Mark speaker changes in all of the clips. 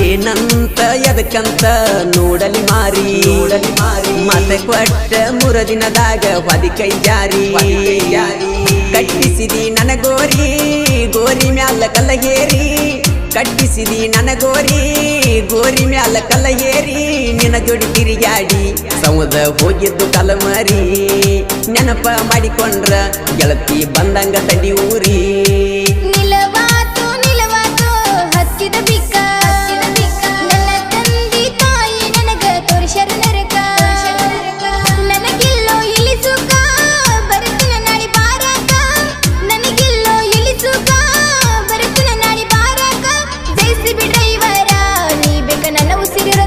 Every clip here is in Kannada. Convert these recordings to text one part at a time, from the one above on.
Speaker 1: ಏನಂತ ಎದಕ್ಕಂತ ನೋಡಲಿ ಮಾರಿ. ನೋಡಲಿ ಮಾರಿ ಮತ್ತೆ ಕೊಟ್ಟ ಮೂರ ದಿನದಾಗ ಹೊದಿ ಕೈ ಜಾರಿ. ಕಟ್ಟಿಸಿದಿ ನನಗೋರಿ, ಗೋರಿ ಮ್ಯಾಲ ಕಲ್ಲಗೇರಿ ಕಟ್ಟಿಸಿದಿ ನನಗೋರಿ, ಗೋರಿ ಮ್ಯಾಲ ಏರಿ ನಿನ್ನ ಜೋಡಿ ತಿರುಗಾಡಿ ಸಮುದ ಹೋಗಿದ್ದು ಕಲಮರಿ. ನೆನಪ ಮಾಡಿಕೊಂಡ್ರ ಗೆಳತಿ ಬಂದಂಗ ತಡಿ ಊರಿ.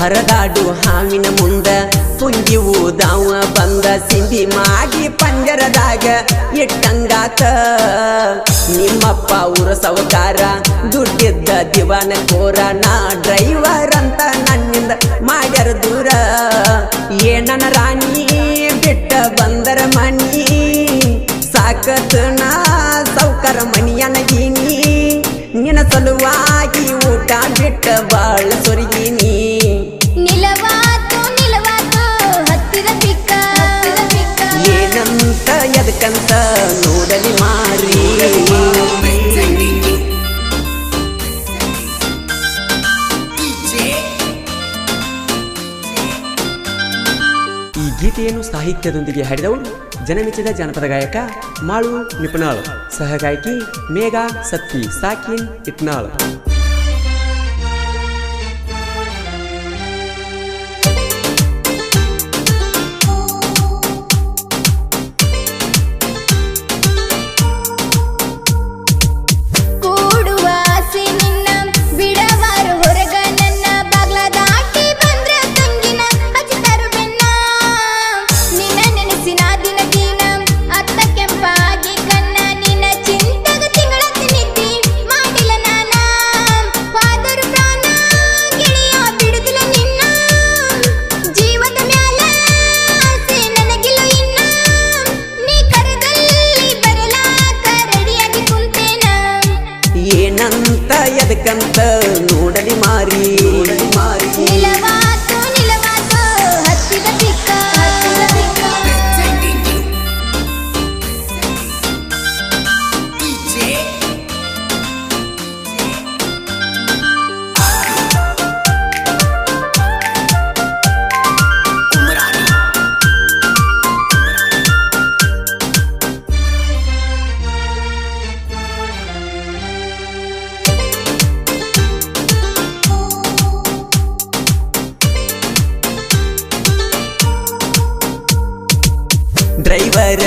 Speaker 1: ಹರದಾಡು ಹಾವಿನ ಮುಂದ ಪುಂಜಿವು ದಾವ ಬಂದ ಸಿಂಧಿ ಮಾಡಿ ಪಂಜರದಾಗ ಇಟ್ಟಂಗಾತ ನಿಮ್ಮಪ್ಪ ಊರ ಸವಕಾರ ದುಡ್ಡಿದ್ದ ದಿವಾನ ಕೋರ, ನಾ ಡ್ರೈವರ್ ಅಂತ ನನ್ನಿಂದ ಮಾಡ್ಯಾರ ದೂರ. ಏನನ ರಾಣಿ, ಬಿಟ್ಟ ಬಂದರ ಮನಿ ಸಾಕತ್ ನಾ ಸೌಕರ ಮನಿಯನಗಿನಿ ನಿನ್ನ ಸಲುವಾಗಿ ಊಟ ಬಿಟ್ಟ ಬಾಳ ಸೊರಗೀನಿ. ಗೀತೆಯನ್ನು ಸಾಹಿತ್ಯದೊಂದಿಗೆ ಹಾಡಿದವರು ಜನಮೆಚ್ಚಿದ ಜಾನಪದ ಗಾಯಕ ಮಾಳು ನಿಪುಣಾಳ್. ಸಹಗಾಯಕಿ ಮೇಘಾ ಸತ್ತಿ ಸಾಕಿನ್ ಇಟ್ನಾಳ್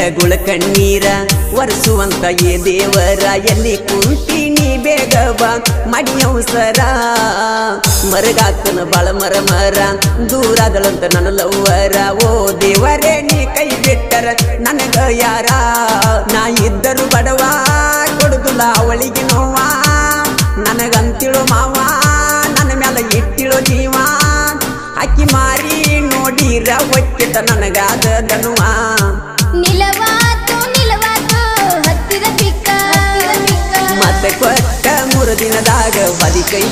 Speaker 1: ಗುಳ ಕಣ್ಣೀರ ಒರೆಸುವಂತ ಏ ದೇವರ, ಎಲ್ಲಿ ಕುಂತೀನಿ ಬೇಗ ಬಾ ಮಡಿಯೌಸರ ಮರಗಾತನ ಬಾಳ ಮರ ಮರ ದೂರಾದಳಂತ ನನ್ನ ಲವ್ವರ. ಓ ದೇವರೇ, ನೀ ಕೈ ಬಿಟ್ಟರ ನನಗ ಯಾರ? ನಾ ಇದ್ದರು ಬಡವ, ಕೊಡುದಿಲ್ಲ ಅವಳಿಗೆ ನೋವ. ನನಗಂತಿಳು ಮಾವ, ನನ್ನ ಮ್ಯಾಲ ಇಟ್ಟಿಳು ಜೀವ ಅಕ್ಕಿ ಮಾರಿ ನೋಡಿರ ಒಕ್ಕಿತ ನನಗಾದ ದನುವ. ಮೂರು ದಿನದಾಗ ಬದಿ ಕೈ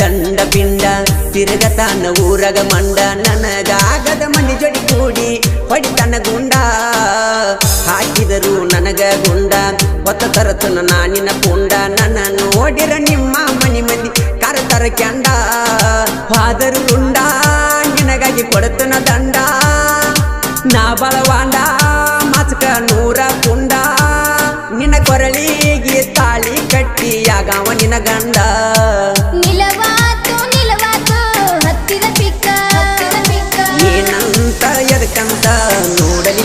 Speaker 1: ದಂಡ ಪಿಂಡ ತಿರುಗತಾನ ಊರಗ ಮಂಡ, ನನಗಾಗದ ಮನಿ ಜೋಡಿ ಕೂಡಿ ಹೊಡಿತನ ಗುಂಡ. ಹಾಕಿದರು ನನಗ ಗುಂಡ, ಹೊತ್ತ ತರತನ ನಾನಿನ ಪುಂಡ. ನನ್ನ ನೋಡಿರ ನಿಮ್ಮ ಮನಿ ಮಂದಿ ಕರತರ ಕೆಂಡ ಹಾದರು ಗುಂಡ ನಿನಗಾಗಿ ಕೊಡತನ ದಂಡ. ನಾ ಬಲವಾಂಡ ಮಾಚಕ ನೂರ ಪುಂಡ ನಿನ್ನ ಕೊರಳಿಗೆ ತಾಳಿ ಕಟ್ಟಿಯಾಗವ ನಿನ ಗಂಡ. ನೋಡಲಿ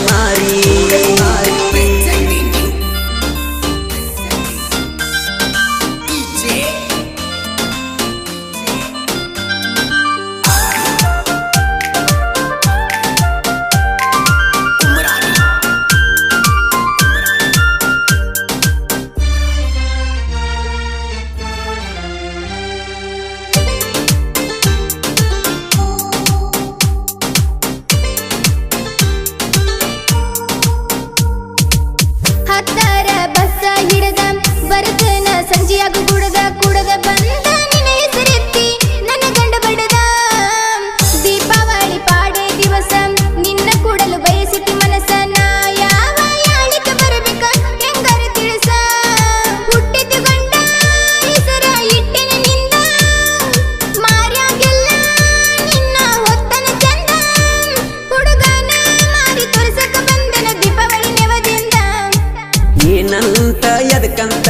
Speaker 1: ಎದಕಂತ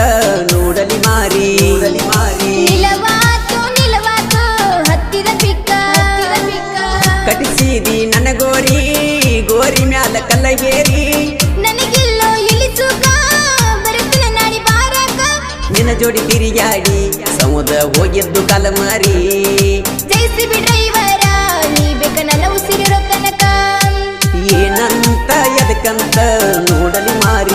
Speaker 1: ನೋಡಲಿ ಮಾರಿ.
Speaker 2: ನೋಡಲಿ ಮಾರಿ ಕಟಿಸಿದಿ ನನ್ನ ಗೋರಿ ಗೋರಿ ಮ್ಯಾಲ ಕಲ್ಲಗೇರಿ. ನಿನ್ನ ಜೋಡಿ ತಿರುಗಾಡಿ ಸಮುದ್ರ ಹೋಗಿದ್ದು ಕಾಲ ಮಾರಿ. ಜೈಸಿಬಿ ಡ್ರೈವರ ನೀ ಬೇಕ ನನ್ನ ಉಸಿರಿರೋ ತನಕ
Speaker 1: ಏನಂತ ಎದಕ್ಕಂತ ನೋಡಲಿ ಮಾರಿ.